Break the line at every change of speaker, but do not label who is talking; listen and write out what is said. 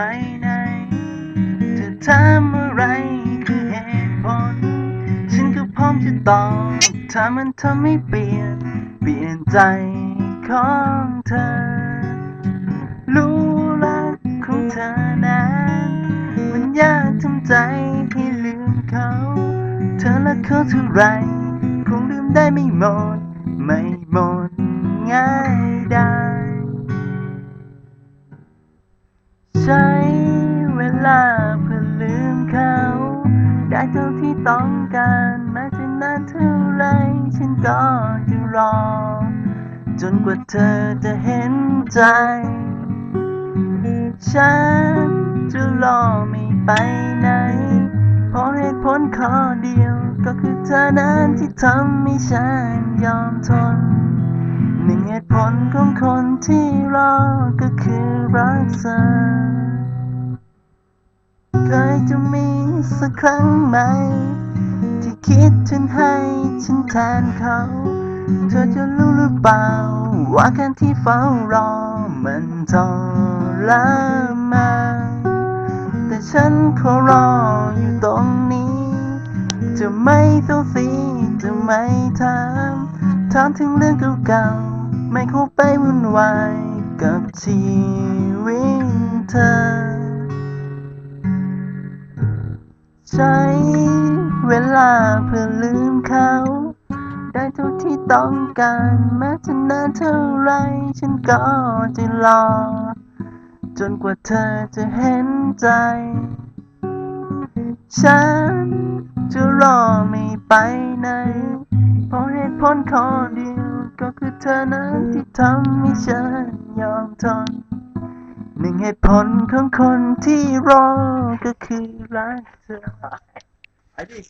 ไปไหนจะถามอะไรคือเหตุผลฉันก็พร้อมจะตอบถ้ามันทำให้เปลี่ยน เปลี่ยนใจของเธอ รู้รักของเธอนั้นมันยากทำใจให้ลืมเขา เธอและเขาเท่าไรคงลืมได้ไม่หมด ไม่หมดง่าย ลาเพื่อลืมเขา ได้เท่าที่ต้องการแม้จะนานเท่าไรฉันก็จะรอ จนกว่าเธอจะเห็นใจ ฉันจะรอไม่ไปไหน เพราะเหตุผลข้อเดียว ก็คือเธอนั้นที่ทำให้ฉันยอมทนหนึ่งเหตุผลของคนที่รอก็คือรักเธอ เคยจะมีสักครั้งไหม ที่คิดฉันให้ฉันแทนเขา เธอจะรู้หรือเปล่า ว่าการที่เฝ้ารอมันทรมานแต่ฉันขอรออยู่ตรงนี้ จะไม่เศร้าสีจะไม่ถามถามถึงเรื่องเก่าๆไม่เข้าไปวุ่นวายกับชีวิตเธอ ใช้เวลาเพื่อลืมเขา ได้เท่าที่ต้องการแม้จะนานเท่าไรฉันก็จะรอ จนกว่าเธอจะเห็นใจ ฉันจะรอไม่ไปไหน เพราะเหตุผลข้อเดียวก็คือเธอนั้นที่ทำให้ฉันยอมทน หนึ่งเหตุผลของคนที่รอก็คือรักเธอ
ไอ้ดิ